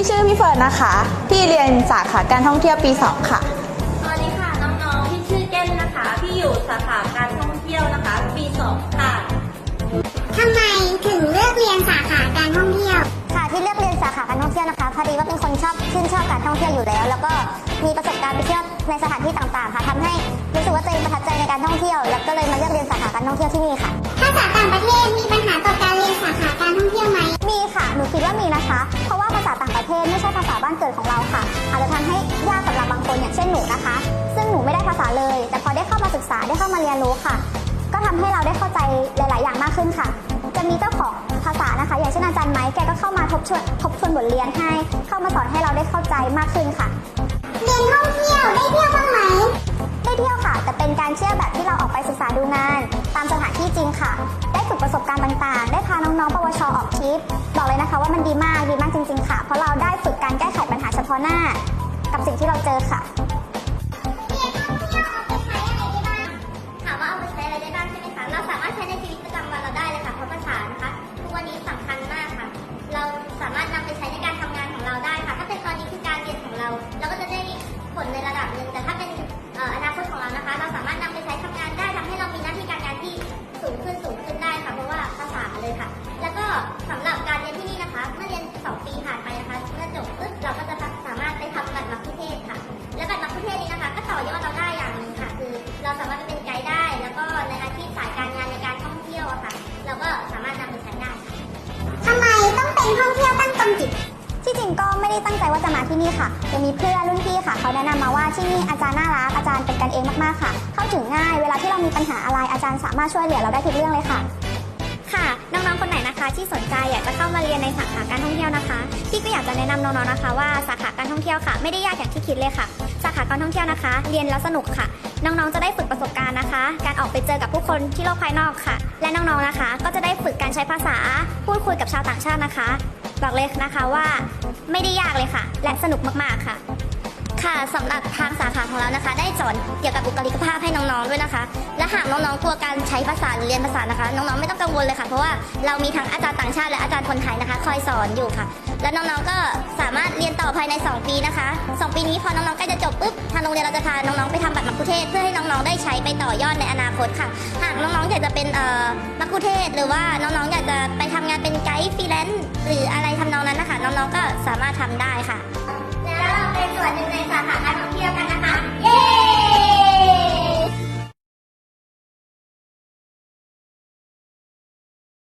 พี่ชื่อพี่เฟิร์นนะคะ พี่เรียนสาขาการท่องเที่ยวปี 2 ค่ะ สวัสดีค่ะน้องๆที่ชื่อเก้นนะคะที่อยู่สาขาการท่องเที่ยวนะคะ ปีสองค่ะทำไมถึงเลือกเรียนสาขาการท่องเที่ยว ค่ะที่เลือกเรียนสาขาการท่องเที่ยวนะคะพอดีว่าเป็นคนชอบชื่นชอบการท่องเที่ยวอยู่แล้ว แล้วก็มีประสบการณ์ไปเที่ยวในสถานที่ต่างๆ ค่ะทำให้รู้สึกว่าตัวเองประทับใจในการท่องเที่ยว แล้วก็เลยมาเลือกเรียนสาขาการท่องเที่ยวที่นี่ค่ะ ภาษาต่างประเทศ บ้านเกิดของเราค่ะ อาจจะทำให้ยากสำหรับบางคนอย่างเช่นหนูนะคะ ซึ่งหนูไม่ได้ภาษาเลย แต่พอได้เข้ามาศึกษาได้เข้ามาเรียนรู้ค่ะ ก็ทำให้เราได้เข้าใจหลาย ๆ อย่างมากขึ้นค่ะ จะมีเจ้าของภาษานะคะ อย่างเช่นอาจารย์ไม้แกก็เข้ามาทบทวนทบทวนบทเรียนให้ เข้ามาสอนให้เราได้เข้าใจมากขึ้นค่ะ เรียนท่องเที่ยวได้เที่ยวบ้างไหมได้เที่ยวค่ะ แต่เป็นการเที่ยวแบบที่เราออกไปศึกษาดูงาน ตามสถานที่จริงค่ะ ได้ฝึกประสบการณ์ต่าง ๆ ได้พาน้อง ๆ ปวช ออกทริป บอกเลยนะคะว่ามันดีมาก ดีมากจริง ๆ ค่ะ เพราะเรา หาเฉพาะหน้ากับสิ่งที่เราเจอค่ะเรียนท่องเที่ยวเอาไปใช้อะไรได้บ้างถามว่าเอ ได้ตั้งใจว่าจะมาที่นี่ค่ะยังมีเพื่อนรุ่นพี่ค่ะ เขาแนะนำมาว่าที่นี่อาจารย์น่ารักอาจารย์เป็นกันเองมากๆค่ะ เข้าถึงง่ายเวลาที่เรามีปัญหาอะไรอาจารย์สามารถช่วยเหลือเราได้ทุกเรื่องเลยค่ะ ค่ะน้องๆคนไหนนะคะ ที่สนใจอยากจะเข้ามาเรียนในสาขาการท่องเที่ยวนะคะพี่ก็อยากจะแนะนำน้องๆนะคะ ว่าสาขาการท่องเที่ยวค่ะ ไม่ได้ยากอย่างที่คิดเลยค่ะ สาขาการท่องเที่ยวนะคะ เรียนแล้วสนุกค่ะ น้องๆจะได้ฝึกประสบการณ์นะคะ การออกไปเจอกับผู้คนที่โลกภายนอกค่ะ และน้องๆนะคะ ก็จะได้ฝึกการใช้ภาษา พูดคุยกับชาวต่างชาตินะคะ บอกเลยนะคะว่าไม่ได้ยากเลยค่ะ และสนุกมากๆค่ะ ค่ะสำหรับทางสาขาของเรานะคะ ได้สอนเกี่ยวกับบุคลิกภาพให้น้องๆด้วยนะคะ และหากน้องๆกลัวการใช้ภาษาหรือเรียนภาษานะคะ น้องๆไม่ต้องกังวลเลยค่ะ เพราะว่าเรามีทั้งอาจารย์ต่างชาติและอาจารย์คนไทยนะคะ คอยสอนอยู่ค่ะ และน้องๆก็สามารถเรียนต่อภายใน 2 ปีนะคะ 2 ปีนี้พอน้องๆใกล้จะจบางโรงเรียนเราจะพาน้องๆไปทำบัตรมักคุเทศเพื่อให้น้องๆได้ใช้ไปต่อยอดในอนาคตค่ะ หากน้องๆอยากจะเป็นเอ่อมักคุเทศ หรือว่าน้องๆอยากจะไปทำงานเป็นไกด์ฟรีแลนซ์หรืออะไรทำนองนั้นนะคะน้องๆก็สามารถทำได้ค่ะ แล้วเราเป็นส่วนหนึ่งในสาขาการท่องเที่ยวกันนะคะ เย้